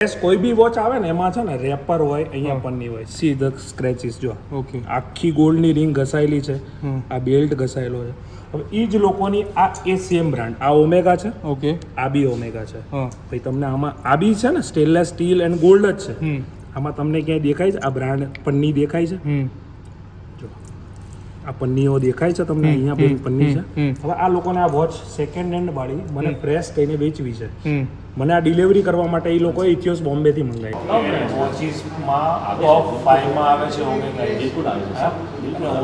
કોઈ બી વોચ આવે ને એમાં છે ને રેપર હોય અહીંયા પન્ની હોય સી ધ સ્ક્રેચીસ જો. ઓકે આખી ગોલ્ડની રિંગ ઘસાયેલી છે આ બેલ્ટ ઘસાયેલો છે. હવે એ જ લોકોની આ એ સેમ બ્રાન્ડ આ ઓમેગા છે. ઓકે આ બી ઓમેગા છે. ભાઈ તમને આમાં આ બી છે ને સ્ટેનલેસ સ્ટીલ એન્ડ ગોલ્ડ જ છે. આમાં તમને ક્યાંય દેખાય છે? આ બ્રાન્ડ પન્ની દેખાય છે? આ પન્નીઓ દેખાય છે તમને અહીંયા બે પન્ની છે. હવે આ લોકોને આ વોચ સેકન્ડ હેન્ડ વાળી મને ફ્રેશ કહીને વેચવી છે. મને આ ડિલિવરી કરવા માટે એ લોકો ઇથિયોસ બોમ્બેથી મંગાવી વોચિસમાં ટોપ ફાઈવમાં આવે છે ઓમેગા બિલકુલ આવે છે.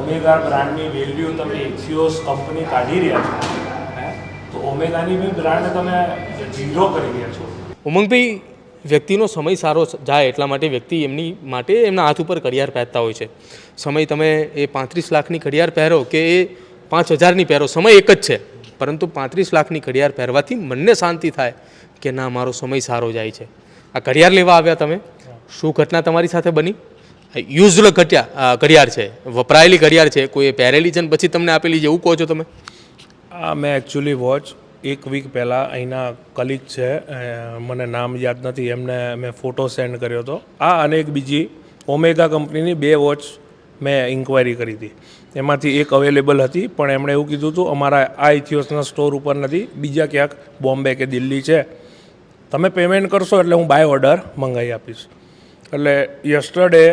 ઓમેગા બ્રાન્ડની વેલ્યુ તમે ઇથિયોસ કંપની કાઢી રહ્યા છો. તો ઓમેગાની બી બ્રાન્ડ તમે ઝીરો કરી રહ્યા છો. ઉમંગભાઈ વ્યક્તિનો સમય સારો જાય એટલા માટે વ્યક્તિ એમની માટે એમના હાથ ઉપર ઘડિયાળ પહેરતા હોય છે. સમય તમે એ પાંત્રીસ લાખની ઘડિયાળ પહેરો કે એ પાંચ હજારની પહેરો, સમય એક જ છે. પરંતુ પાંત્રીસ લાખની ઘડિયાળ પહેરવાથી મનને શાંતિ થાય કે ના, મારો સમય સારો જાય છે. આ ઘડિયાળ લેવા આવ્યા તમે. શું ઘટના તમારી સાથે બની? યુઝડ ઘટ્યા ઘડિયાળ છે. વપરાયેલી ઘડિયાળ છે. કોઈ પહેરેલી છે ને પછી તમને આપેલી છે, એવું કહો છો તમે? મેં એકચ્યુઅલી વોચ એક વીક પહેલાં અહીંના કલીગ છે મને નામ યાદ નથી, એમને મેં ફોટો સેન્ડ કર્યો હતો. આ અને એક બીજી ઓમેગા કંપનીની બે વોચ મેં ઇન્ક્વાયરી કરી હતી. એમાંથી એક અવેલેબલ હતી, પણ એમણે એવું કીધું હતું, અમારા આ ઇથિયોસના સ્ટોર ઉપર નથી, બીજા ક્યાંક બોમ્બે કે દિલ્હી છે. તમે પેમેન્ટ કરશો એટલે હું બાય ઓર્ડર મંગાવી આપીશ. એટલે યસ્ટરડે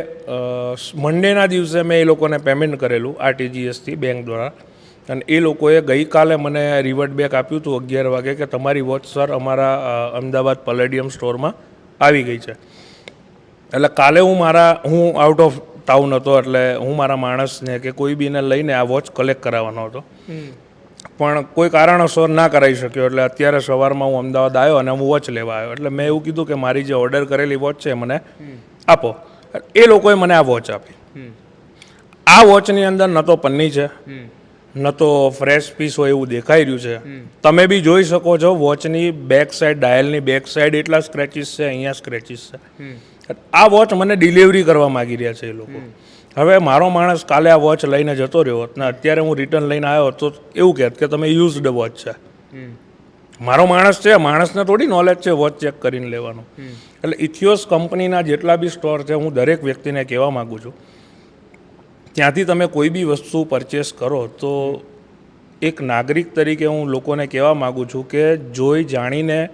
મંડેના દિવસે મેં એ લોકોને પેમેન્ટ કરેલું આરટીજીએસથી બેંક દ્વારા. અને એ લોકોએ ગઈકાલે મને રિવર્ટ બેક આપ્યું હતું અગિયાર વાગે કે તમારી વોચ સર અમારા અમદાવાદ પલેડિયમ સ્ટોરમાં આવી ગઈ છે. એટલે કાલે હું મારા હું આઉટ ઓફ ટાઉન હતો એટલે હું મારા માણસને કે કોઈ બીને લઈને આ વોચ કલેક્ટ કરાવવાનો હતો. પણ કોઈ કારણોસર ના કરાવી શક્યો એટલે અત્યારે સવારમાં હું અમદાવાદ આવ્યો અને હું વોચ લેવા આવ્યો. એટલે મેં એવું કીધું કે મારી જે ઓર્ડર કરેલી વોચ છે મને આપો. એ લોકોએ મને આ વોચ આપી. આ વોચની અંદર ન તો પન્ની છે. ન તો ફ્રેશ પીસ હોય એવું દેખાઈ રહ્યું છે. તમે બી જોઈ શકો છો વોચની બેક સાઈડ ડાયલની બેક સાઈડ એટલા સ્ક્રેચીસ છે અહીંયા સ્ક્રેચીસ છે. આ વોચ મને ડિલિવરી કરવા માગી રહ્યા છે એ લોકો. હવે મારો માણસ કાલે આ વોચ લઈને જતો રહ્યો હોત ને અત્યારે હું રિટર્ન લઈને આવ્યો હોત તો એવું કહેત કે તમે યુઝડ વોચ છે. મારો માણસ છે માણસને થોડી નોલેજ છે વોચ ચેક કરીને લેવાનું. એટલે ઇથિયોસ કંપનીના જેટલા બી સ્ટોર છે હું દરેક વ્યક્તિને કહેવા માગું છું ત્યાંથી તમે કોઈ બી વસ્તુ પરચેસ કરો તો એક નાગરિક તરીકે હું લોકોને કહેવા માગું છું કે જોઈ જાણીને,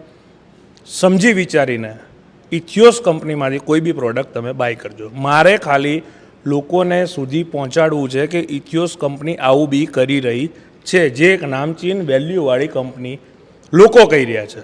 સમજી વિચારીને ઇથિયોસ કંપનીમાંથી કોઈ બી પ્રોડક્ટ તમે બાય કરજો. મારે ખાલી લોકોને સુધી પહોંચાડવું છે કે ઇથિયોસ કંપની આવું બી કરી રહી છે. જે એક નામચીન વેલ્યુવાળી કંપની લોકો કહી રહ્યા છે.